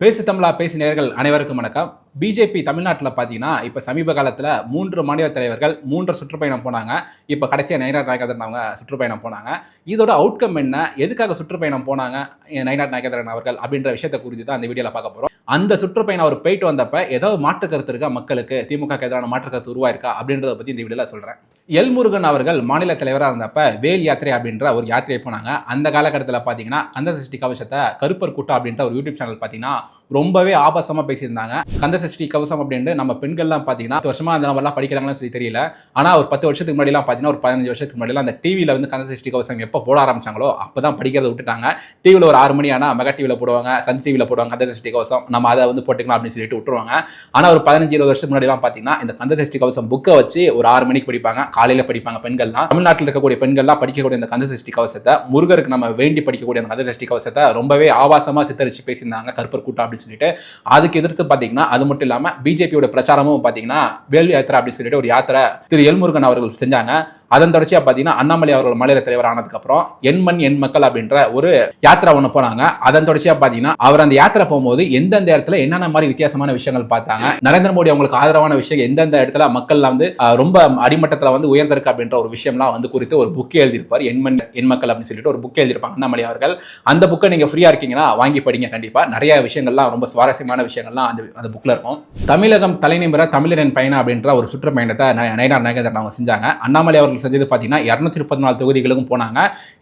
பேசு தமிழா பேசு நேர்கள் அனைவருக்கும் வணக்கம். பிஜேபி தமிழ்நாட்டில் பார்த்தீங்கன்னா இப்போ சமீப காலத்தில் மூன்று மாநில தலைவர்கள் மூன்று சுற்றுப்பயணம் போனாங்க. இப்போ கடைசியாக நயனார் நாயகேந்திரன் அவங்க சுற்றுப்பயணம் போனாங்க. இதோட அவுட்கம் என்ன? எதுக்காக சுற்றுப்பயணம் போனாங்க? எ, நயினார் நாயகேந்திரன் அவர்கள் அப்படின்ற விஷயத்தை குறித்து தான் அந்த வீடியோவில் பார்க்க போகிறோம் அந்த சுற்றுப்பயணம் அவர் போயிட்டு வந்தப்ப ஏதாவது மாற்று கருத்து இருக்கா மக்களுக்கு? திமுக எதிரான மாற்று கருத்து உருவாயிருக்கா அப்படின்றத பற்றி இந்த வீடியோவில் சொல்கிறேன் எல்முருகன் அவர்கள் மாநில தலைவராக இருந்தப்ப வேல் யாத்திரை அப்படின்ற ஒரு யாத்திரை போனாங்க. அந்த காலகட்டத்தில் பார்த்தீங்கன்னா கந்த சஷ்டி கவசத்தை கருப்பர் கூட்டம் அப்படின்ற ஒரு யூடியூப் சேனல் பார்த்தீங்கன்னா ரொம்பவே ஆபாசமாக பேசியிருந்தாங்க. கந்த சஷ்டி கவசம் அப்படின்னு நம்ம பெண்கள்லாம் பார்த்தீங்கன்னா வருஷமா அந்த நம்பர்லாம் படிக்கிறாங்கன்னு சொல்லி தெரியல. ஆனால் ஒரு பத்து வருஷத்துக்கு முன்னாடிலாம் பார்த்தீங்கன்னா ஒரு பதினஞ்சு வருஷத்துக்கு முன்னாடிலாம் அந்த டிவியில் வந்து கந்த சஷ்டி கவசம் எப்போ போட ஆரம்பிச்சாங்களோ அப்போ தான் படிக்கிறத விட்டுட்டாங்க. டிவியில் ஒரு ஆறு மணி ஆனால் மெகா டிவியில் போடுவாங்க சன் டிவியில் போடுவாங்க கந்தசஷ்டி கவசம். நம்ம அதை வந்து போட்டுக்கலாம் அப்படின்னு சொல்லிட்டு விட்டுருவாங்க. ஆனால் ஒரு பதினஞ்சு இருபது வருஷத்துக்கு முன்னாடிலாம் பார்த்தீங்கன்னா இந்த கந்த சஷ்டி கவசம் புக்கை வச்சு ஒரு ஆறு மணிக்கு படிப்பாங்க. காலையில் படிப்பாங்க பெண்கள்லாம். தமிழ்நாட்டில் இருக்கக்கூடிய பெண்கள்லாம் படிக்கக்கூடிய இந்த கந்த சஷ்டி கவசத்தை முருகருக்கு நம்ம வேண்டி படிக்கக்கூடிய அந்த கந்த சஷ்டி கவசத்தை ரொம்பவே ஆபாசமாக சித்தரிச்சு பேசியிருந்தாங்க கருப்பர் கூட்டம் அப்படின்னு சொல்லிட்டு. அதுக்கு எதிர்த்து பார்த்தீங்கன்னா அது மட்டும் இல்லாமல் பிஜேபியோட பிரச்சாரமும் பார்த்தீங்கன்னா வேல் யாத்திரை அப்படின்னு சொல்லிட்டு ஒரு யாத்திரை திரு எல்முருகன் அவர்கள் செஞ்சாங்க. அதன் தொடர்ச்சியாக பார்த்தீங்கன்னா அண்ணாமலை அவர்கள் மாநில தலைவர் ஆனதுக்கப்புறம் என் மண் என் மக்கள் அப்படின்ற ஒரு யாத்திரை ஒன்று போனாங்க. அதன் தொடர்ச்சியாக பார்த்தீங்கன்னா அவர் அந்த யாத்திரை போகும்போது எந்தெந்த இடத்துல என்னென்ன மாதிரி வித்தியாசமான விஷயங்கள் பார்த்தாங்க நரேந்திர மோடி அவங்களுக்கு ஆதரவான விஷயம் எந்தெந்த இடத்துல மக்கள்லாம் வந்து ரொம்ப அடிமட்டத்தில் வந்து உயர்ந்திருக்கு அப்படின்ற ஒரு விஷயம்லாம் வந்து குறித்து ஒரு புக்கே எழுதியிருப்பார். என் மண் என் மக்கள் அப்படின்னு சொல்லிட்டு ஒரு புக்கே எழுதியிருப்பாங்க அண்ணாமலை அவர்கள். அந்த புக்கை நீங்கள் ஃப்ரீயாக இருக்கீங்கன்னா வாங்கி படிங்க கண்டிப்பாக நிறைய விஷயங்கள்லாம் ரொம்ப சுவாரஸ்யமான விஷயங்கள்லாம் அந்த அந்த புக்கில் இருக்கும். தமிழகம் தலைநிமிர தமிழரின் பயணம் அப்படின்ற ஒரு சுற்றுப்பயணத்தை ந- நயினார் நாகேந்திரன் அவங்க செஞ்சாங்க. அண்ணாமலை அவர்கள் செஞ்சது பார்த்தீங்கன்னா இரநூத்தி முப்பத்தி நாலு தொகுதிகளுக்கும் போனாங்க.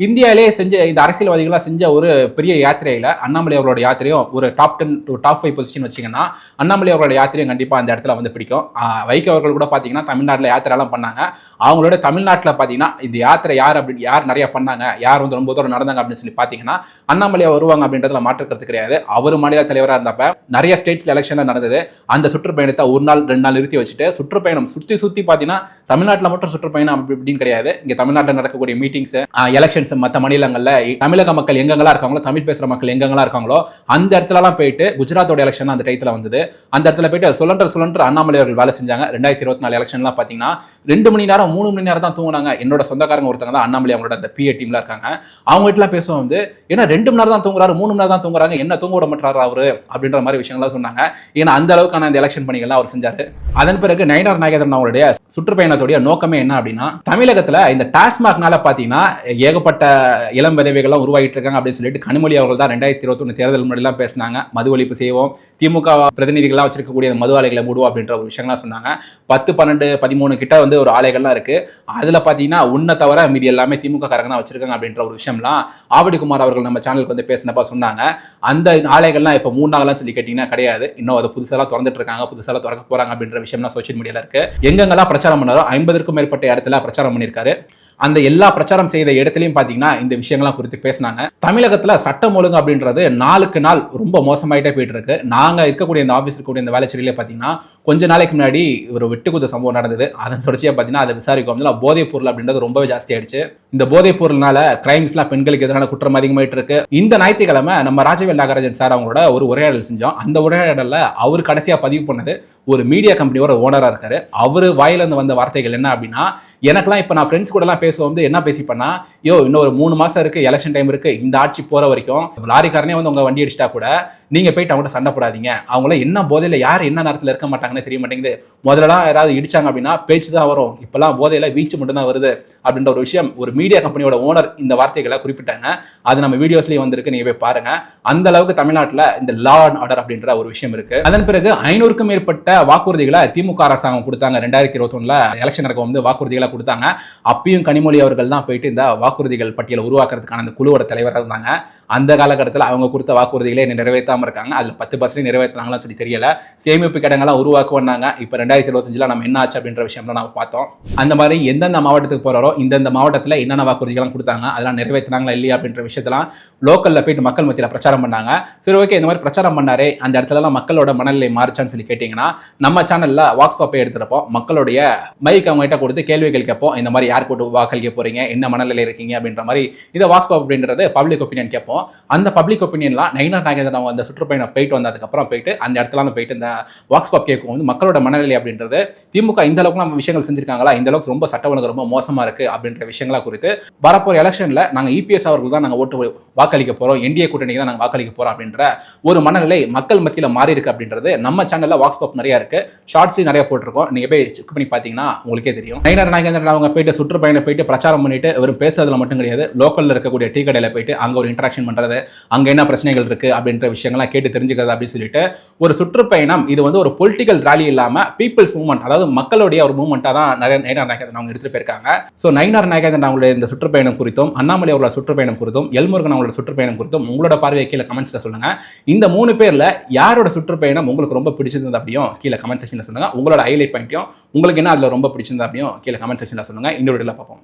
இந்தியாவிலே செஞ்ச இந்த அரசியல்வாதிகளாக செஞ்ச ஒரு பெரிய யாத்திரையில் அண்ணாமலை அவர்களோட யாத்திரையும் ஒரு டாப் டென் ஒரு டாப் ஃபைவ் பொசிஷன் வச்சிங்கன்னா அண்ணாமலை அவர்களோட யாத்திரையும் கண்டிப்பாக அந்த இடத்துல வந்து பிடிக்கும். வைகை வைகோ அவர்கள் கூட பார்த்தீங்கன்னா தமிழ்நாட்டில் யாத்திரைலாம் பண்ணாங்க. அவங்களோட தமிழ்நாட்டில் பார்த்தீங்கன்னா இந்த யாத்திரை யார் அப்படி யார் நிறைய பண்ணாங்க யார் வந்து ரொம்ப தூரம் நடந்தாங்க அப்படின்னு சொல்லி பார்த்தீங்கன்னா அண்ணாமலையா வருவாங்க அப்படின்றதுல மாற்றுக்கிறது கிடையாது. அவர் மாநில தலைவராக இருந்தப்ப நிறைய ஸ்டேட்ஸில் எலெக்ஷன்லாம் நடந்தது. அந்த சுற்றுப்பயணத்தை ஒரு நாள் ரெண்டு நாள் நிறுத்தி வச்சுட்டு சுற்றுப்பயணம் சுற்றி சுற்றி பார்த்தீங்கன்னா தமிழ்நாட்டில் மட்டும் சுற்றுப்பயணம் அப்படி இப்படின்னு கிடையாது. இங்கே தமிழ்நாட்டில் நடக்கக்கூடிய மீட்டிங்ஸ் எலெக்ஷன்ஸ் மற்ற மாநிலங்களில் தமிழக மக்கள் எங்கெங்கெல்லாம் இருக்காங்களோ தமிழ் பேசுகிற மக்கள் எங்கெங்கெல்லாம் இருக்காங்களோ அந்த இடத்துலலாம் போயிட்டு குஜராத்தோட எலெக்ஷன் அந்த டைத்தில் வந்தது. அந்த இடத்துல போயிட்டு சுழன்ற சுழன்ற அண்ணாமலை அவர்கள் வேலை செஞ்சாங்க. ரெண்டாயிரத்தி இருபத்தி நாலு எலெக்ஷன்லாம் பார்த்தீங்கன்னா ரெண்டு மணி நேரம் மூணு மணி நேரம் தான் தூங்குனாங்க. என்னோட சொந்தக்காரங்க ஒருத்தங்க தான் அண்ணாமலை அவங்களோட அந்த பிஏ டீம்ல இருக்காங்க. அவங்க வீட்டுலாம் பேசுவோம் வந்து ஏன்னா ரெண்டு மணி நேரம் தான் தூங்குறாரு மூணு மணி நேரம் தான் தூங்குறாங்க என்ன தூங்க விட மாட்டாரு அவரு? அப்படின்ற மாதிரி விஷயங்கள்லாம் சொன்னாங்க. ஏன்னா அந்த அளவுக்கான அந்த எலெக்ஷன் பணிகள்லாம் அவர் செஞ்சாரு. அதன் பிறகு நயனார் நாகேந்திரன் அவருடைய சுற்றுப்பயணத்துடைய நோக்கமே என்ன அப்படின்னா தமிழகத்தில் இந்த டாஸ்மாக்னால பார்த்தீங்கன்னா ஏகப்பட்ட இளம் விதவைகள்லாம் உருவாகிட்டு இருக்காங்க அப்படின்னு சொல்லிட்டு கனிமொழி அவர்கள் தான் ரெண்டாயிரத்தி இருபத்தொன்னு தேர்தல் முன்னாடிலாம் பேசினாங்க. மது ஒழிப்பு செய்வோம். திமுக பிரதிநிதிகளாக வச்சிருக்கக்கூடிய அந்த மது ஆலைகளை மூடுவோம் அப்படின்ற ஒரு விஷயங்கள்லாம் சொன்னாங்க. பத்து பன்னெண்டு பதிமூணு கிட்ட வந்து ஒரு ஆலைகள்லாம் இருக்கு. அதில் பார்த்தீங்கன்னா உன்னை தவிர மீதி எல்லாமே திமுக காரங்க தான் வச்சிருக்காங்க அப்படின்ற ஒரு விஷயம்லாம் ஆவடிக்குமார் அவர்கள் நம்ம சேனலுக்கு வந்து பேசினப்ப சொன்னாங்க. அந்த ஆலைகள்லாம் இப்போ மூணு மூணாகலாம் சொல்லி கேட்டிங்கன்னா கிடையாது. இன்னும் அதை புதுசாலாம் திறந்துட்டு இருக்காங்க. புதுசாலாம் திறக்க போறாங்க அப்படின்ற விஷயம்லாம் சோஷியல் மீடியாவில் இருக்கு. எங்கெங்கெல்லாம் பிரச்சாரம் பண்ணாரோ. ஐம்பதுக்கும் மேற்பட்ட இடத்துல பிரச்சாரம் பண்ணியிருக்காரு. அந்த எல்லா பிரச்சாரம் செய்த இடத்துலையும் பார்த்தீங்கன்னா இந்த விஷயங்கள்லாம் குறித்து பேசினாங்க. தமிழகத்தில் சட்டம் ஒழுங்கு அப்படின்றது நாளுக்கு நாள் ரொம்ப மோசமாயிட்டே போயிட்டு இருக்கு நாங்கள் இருக்கக்கூடிய இந்த ஆஃபீஸ் இருக்கக்கூடிய இந்த வேலைச்செடியிலே பார்த்தீங்கன்னா கொஞ்ச நாளைக்கு முன்னாடி ஒரு வெட்டுக்குத்த சம்பவம் நடந்தது. அதன் தொடர்ச்சியாக பார்த்தீங்கன்னா அதை விசாரிக்கும் வந்து போதைப் பொருள் அப்படின்றது ரொம்பவே ஜாஸ்தி ஆயிடுச்சு. இந்த போதைப் பொருள்னால கிரைம்ஸ்லாம் பெண்களுக்கு எதிரான குற்றம் அதிகமாயிட்டு இருக்கு இந்த ஞாயிற்றுக்கிழமை நம்ம ராஜவேல் நாகராஜன் சார் அவங்களோட ஒரு உரையாடல் செஞ்சோம். அந்த உரையாடலில் அவர் கடைசியாக பதிவு பண்ணது ஒரு மீடியா கம்பெனியோட ஓனராக இருக்காரு. அவர் வாயிலிருந்து வந்த வார்த்தைகள் என்ன அப்படின்னா எனக்குலாம் இப்போ நான் ஃப்ரெண்ட்ஸ் கூடலாம் பேசுவோம் வந்து என்ன பேசிப்பேன்னா யோ இன்னும் ஒரு மூணு மாசம் இருக்கு எலெக்ஷன் டைம் இருக்கு இந்த ஆட்சி போற வரைக்கும் லாரிக்காரனே வந்து உங்க வண்டி அடிச்சிட்டா கூட நீங்க போயிட்டு அவங்கள்ட்ட சண்டை போடாதீங்க. அவங்கள என்ன போதையில யார் என்ன நேரத்தில் இருக்க மாட்டாங்கன்னு தெரிய மாட்டேங்குது. முதல்லலாம் யாராவது இடிச்சாங்க அப்படின்னா பேச்சு தான் வரும். இப்பெல்லாம் போதையில வீச்சு மட்டும் தான் வருது. அப்படின்ற ஒரு விஷயம் ஒரு மீடியா கம்பெனியோட ஓனர் இந்த வார்த்தைகளை குறிப்பிட்டாங்க. அது நம்ம வீடியோஸ்லயே வந்திருக்கு நீங்க போய் பாருங்க. அந்த அளவுக்கு தமிழ்நாட்டில் இந்த லா அண்ட் ஆர்டர் அப்படின்ற ஒரு விஷயம் இருக்கு. அதன் பிறகு ஐநூறுக்கும் மேற்பட்ட வாக்குறுதிகளை திமுக அரசாங்கம் கொடுத்தாங்க. ரெண்டாயிரத்தி இருபத்தொன்னுல எலெக்ஷன் நடக்க வந்து வாக்குறுதிகளை கொடுத்தாங்க. அப்பயும் கனிமொழி அவர்கள் தான் போயிட்டு இந்த வாக்குறுதிகள் பட்டியலை உருவாக்குறதுக்கான அந்த குழுவோட தலைவராக இருந்தாங்க. அந்த காலகட்டத்தில் அவங்க கொடுத்த வாக்குறுதிகளை இன்னும் நிறைவேற்றாம இருக்காங்க. அதில் பத்து பர்சன்ட் நிறைவேற்றினாங்களான்னு சொல்லி தெரியல. சேமிப்பு கிடங்கெல்லாம் உருவாக்குவாங்க இப்போ ரெண்டாயிரத்தி இருபத்தஞ்சில் நம்ம என்ன ஆச்சு அப்படின்ற விஷயம்லாம் நம்ம பார்த்தோம். அந்த மாதிரி எந்தெந்த மாவட்டத்துக்கு போகிறாரோ இந்தந்த மாவட்டத்தில் என்னென்ன வாக்குறுதிகள்லாம் கொடுத்தாங்க அதெல்லாம் நிறைவேற்றினாங்களா இல்லையா அப்படின்ற விஷயத்தெல்லாம் லோக்கலில் போயிட்டு மக்கள் மத்தியில் பிரச்சாரம் பண்ணாங்க. சரி ஓகே இந்த மாதிரி பிரச்சாரம் பண்ணாரே அந்த இடத்துலலாம் மக்களோட மனநிலை மாறுச்சான்னு சொல்லி கேட்டிங்கன்னா நம்ம சேனலில் வாக்ஸ் பாப்பை எடுத்துகிறப்போ மக்களுடைய மைக் அவங்ககிட்ட கொடுத்து கேள்விகள் கேட்போம். இந்த மாதிரி யார் கூட்டு வா வாக்களிக்க போறீங்க என்ன மனநிலை இருக்கீங்க அப்படின்ற மாதிரி இதை வாட்ஸ்அப் அப்படின்றது பப்ளிக் ஒப்பீனியன் கேட்போம். அந்த பப்ளிக் ஒப்பீனியன்லாம் நைனா நாகேந்திரன் அவங்க அந்த சுற்றுப்பயணம் போயிட்டு வந்ததுக்கப்புறம் போயிட்டு அந்த இடத்துல போயிட்டு இந்த வாட்ஸ்அப் கேட்கும் வந்து மக்களோட மனநிலை அப்படின்றது திமுக இந்த அளவுக்கு நம்ம விஷயங்கள் செஞ்சிருக்காங்களா? இந்த அளவுக்கு ரொம்ப சட்ட ஒழுங்கு ரொம்ப மோசமா இருக்கு அப்படின்ற விஷயங்களா குறித்து வரப்போற எலெக்ஷன்ல நாங்கள் இபிஎஸ் அவர்கள் தான் நாங்கள் ஓட்டு வாக்களிக்க போறோம் என்டிஏ கூட்டணிக்கு தான் நாங்கள் வாக்களிக்க போறோம் அப்படின்ற ஒரு மனநிலை மக்கள் மத்தியில் மாறி இருக்கு அப்படின்றது நம்ம சேனல்ல வாட்ஸ்அப் நிறையா நிறைய இருக்கு. ஷார்ட்ஸ்லயும் நிறைய போட்டிருக்கோம். நீங்க போய் செக் பண்ணி பாத்தீங்கன்னா உங்களுக்கே தெரியும். நைனா நாகேந்திரன் அவங்க போயிட்டு சுற்றுப்பயணம் போயிட்டு பிரச்சாரம் பண்ணிட்டு வெறும் பேசுறதுல மட்டும் கிடையாது. லோக்கலில் இருக்கக்கூடிய டீ கடையில் போயிட்டு அங்கே ஒரு இன்ட்ராக்ஷன் பண்றது அங்கே என்ன பிரச்சனைகள் இருக்கு அப்படின்ற விஷயங்கள்லாம் கேட்டு தெரிஞ்சுக்கிறது அப்படின்னு சொல்லிட்டு ஒரு சுற்றுப்பயணம். இது வந்து ஒரு பொலிட்டிக்கல் ராலி இல்லாமல் பீப்புள்ஸ் மூவ்மெண்ட் அதாவது மக்களுடைய ஒரு மூவ்மெண்ட்டாக தான் நிறைய நயினார் நாகேந்திரன் அவங்க எடுத்துட்டு போயிருக்காங்க. ஸோ நயினார் நாகேந்திரன் அவங்களுடைய இந்த சுற்றுப்பயணம் குறித்தும் அண்ணாமலை அவர்களோட சுற்றுப்பயணம் குறித்தும் எல்முருகன் அவங்களோட சுற்றுப்பயணம் குறித்தும் உங்களோட பார்வையை கீழே கமெண்ட்ஸில் சொல்லுங்க. இந்த மூணு பேர்ல யாரோட சுற்றுப்பயணம் உங்களுக்கு ரொம்ப பிடிச்சிருந்தது அப்படியும் கீழே கமெண்ட் செக்ஷனில் சொல்லுங்க. உங்களோட ஹைலைட் பாயிண்ட்டையும் உங்களுக்கு என்ன அதில் ரொம்ப பிடிச்சிருந்தது அப்படியும் கீழே கமெண்ட் செக்ஷனில் சொல்லுங்க. இன்னொரு வீடியோல பார்ப்போம்.